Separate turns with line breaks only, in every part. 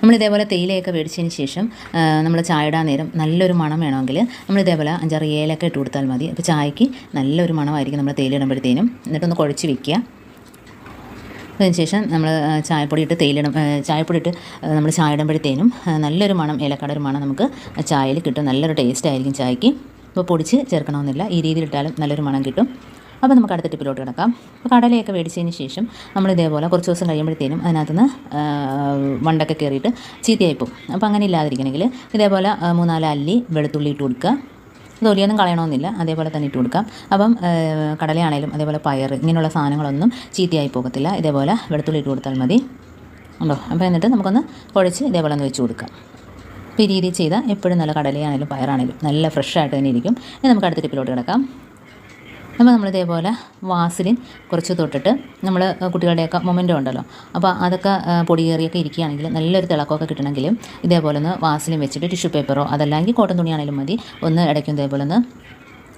നമ്മൾ ഇതേപോലെ തേയിലയൊക്കെ മേടിച്ചതിന് ശേഷം നമ്മൾ ചായ ഇടാൻ നേരം നല്ലൊരു മണം വേണമെങ്കിൽ നമ്മൾ ഇതേപോലെ അഞ്ചാറ് ഏലൊക്കെ ഇട്ട് കൊടുത്താൽ മതി. അപ്പോൾ ചായക്ക് നല്ലൊരു മണമായിരിക്കും നമ്മൾ തേയില ഇടുമ്പോഴത്തേനും. എന്നിട്ടൊന്ന് കുഴച്ച് വെക്കുക. അതിനുശേഷം നമ്മൾ ചായപ്പൊടി ഇട്ട് തേയിലിടും ചായപ്പൊടി ഇട്ട് നമ്മൾ ചായ ഇടുമ്പോഴത്തേനും നല്ലൊരു മണം ഏലക്കാട് ഒരു മണം നമുക്ക് ചായയിൽ കിട്ടും. നല്ലൊരു ടേസ്റ്റ് ആയിരിക്കും ചായക്ക്. അപ്പോൾ പൊടിച്ച് ചേർക്കണമെന്നില്ല. ഈ രീതിയിൽ ഇട്ടാലും നല്ലൊരു മണം കിട്ടും. അപ്പോൾ നമുക്ക് അടുത്ത ടിപ്പിലോട്ട് കിടക്കാം. അപ്പോൾ കടലയൊക്കെ മേടിച്ചതിന് ശേഷം നമ്മൾ ഇതേപോലെ കുറച്ച് ദിവസം കഴിയുമ്പോഴത്തേനും അതിനകത്തുനിന്ന് വണ്ടൊക്കെ കയറിയിട്ട് പോകും. അപ്പോൾ അങ്ങനെ ഇല്ലാതിരിക്കണമെങ്കിൽ ഇതേപോലെ മൂന്നാൽ അല്ലി വെളുത്തുള്ളി ഇട്ട് കൊടുക്കുക. തൊലിയൊന്നും കളയണമെന്നില്ല. അതേപോലെ തന്നെ ഇട്ട് കൊടുക്കാം. അപ്പം കടലയാണേലും അതേപോലെ പയർ ഇങ്ങനെയുള്ള സാധനങ്ങളൊന്നും ചീത്തയായി പോകത്തില്ല. ഇതേപോലെ വെളുത്തുള്ളി ഇട്ട് കൊടുത്താൽ മതി. ഉണ്ടോ? അപ്പോൾ എന്നിട്ട് നമുക്കൊന്ന് കുഴച്ച് ഇതേപോലെ ഒന്ന് വെച്ച് കൊടുക്കാം. അപ്പോൾ ഈ രീതിയിൽ ചെയ്താൽ എപ്പോഴും നല്ല കടലയാണേലും പയറാണേലും നല്ല ഫ്രഷ് ആയിട്ട് തന്നെ ഇരിക്കും. ഇനി നമുക്ക് അടുത്ത ടിപ്പിലോട്ട് കിടക്കാം. അപ്പോൾ നമ്മൾ ഇതേപോലെ വാസലിൻ കുറച്ച് തൊട്ടിട്ട് നമ്മൾ കുട്ടികളുടെയൊക്കെ മൊമെന്റോ ഉണ്ടല്ലോ. അപ്പോൾ അതൊക്കെ പൊടിയേറിയൊക്കെ ഇരിക്കുകയാണെങ്കിൽ നല്ലൊരു തിളക്കമൊക്കെ കിട്ടണമെങ്കിൽ ഇതേപോലെ ഒന്ന് വാസലിൻ വെച്ചിട്ട് ടിഷ്യൂ പേപ്പറോ അതല്ലെങ്കിൽ കോട്ടൺ തുണിയാണെങ്കിലും മതി. ഒന്ന് ഇടയ്ക്കും ഇതേപോലെ ഒന്ന്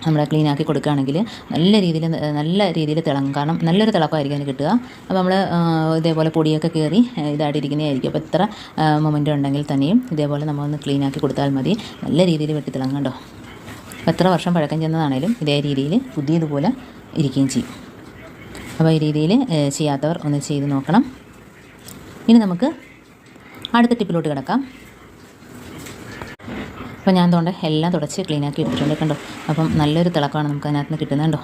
നമ്മൾ ക്ലീൻ ആക്കി കൊടുക്കുകയാണെങ്കിൽ നല്ല രീതിയിൽ നല്ല രീതിയിൽ തിളങ്ങും. കാരണം നല്ലൊരു തിളക്കമായിരിക്കും അതിന് കിട്ടുക. അപ്പോൾ നമ്മൾ ഇതേപോലെ പൊടിയൊക്കെ കയറി ഇതായിട്ട് ഇരിക്കുന്നതായിരിക്കും അപ്പോൾ എത്ര മൊമെന്റ് ഉണ്ടെങ്കിൽ തന്നെയും ഇതേപോലെ നമ്മളൊന്ന് ക്ലീൻ ആക്കി കൊടുത്താൽ മതി. നല്ല രീതിയിൽ വെട്ടി തിളങ്ങണ്ടോ എത്ര വർഷം പഴക്കം ചെന്നതാണേലും ഇതേ രീതിയിൽ പുതിയതുപോലെ ഇരിക്കുകയും ചെയ്യും. അപ്പോൾ ഈ രീതിയിൽ ചെയ്യാത്തവർ ഒന്ന് ചെയ്ത് നോക്കണം. ഇനി നമുക്ക് അടുത്ത ടിപ്പിലോട്ട് കിടക്കാം. അപ്പോൾ ഞാൻ തോണ്ട എല്ലാം തുടച്ച് ക്ലീനാക്കി എടുത്തിട്ടുണ്ട് കണ്ടോ? അപ്പം നല്ലൊരു തിളക്കമാണ് നമുക്ക് അതിനകത്ത് നിന്ന് കിട്ടുന്നത് കണ്ടോ?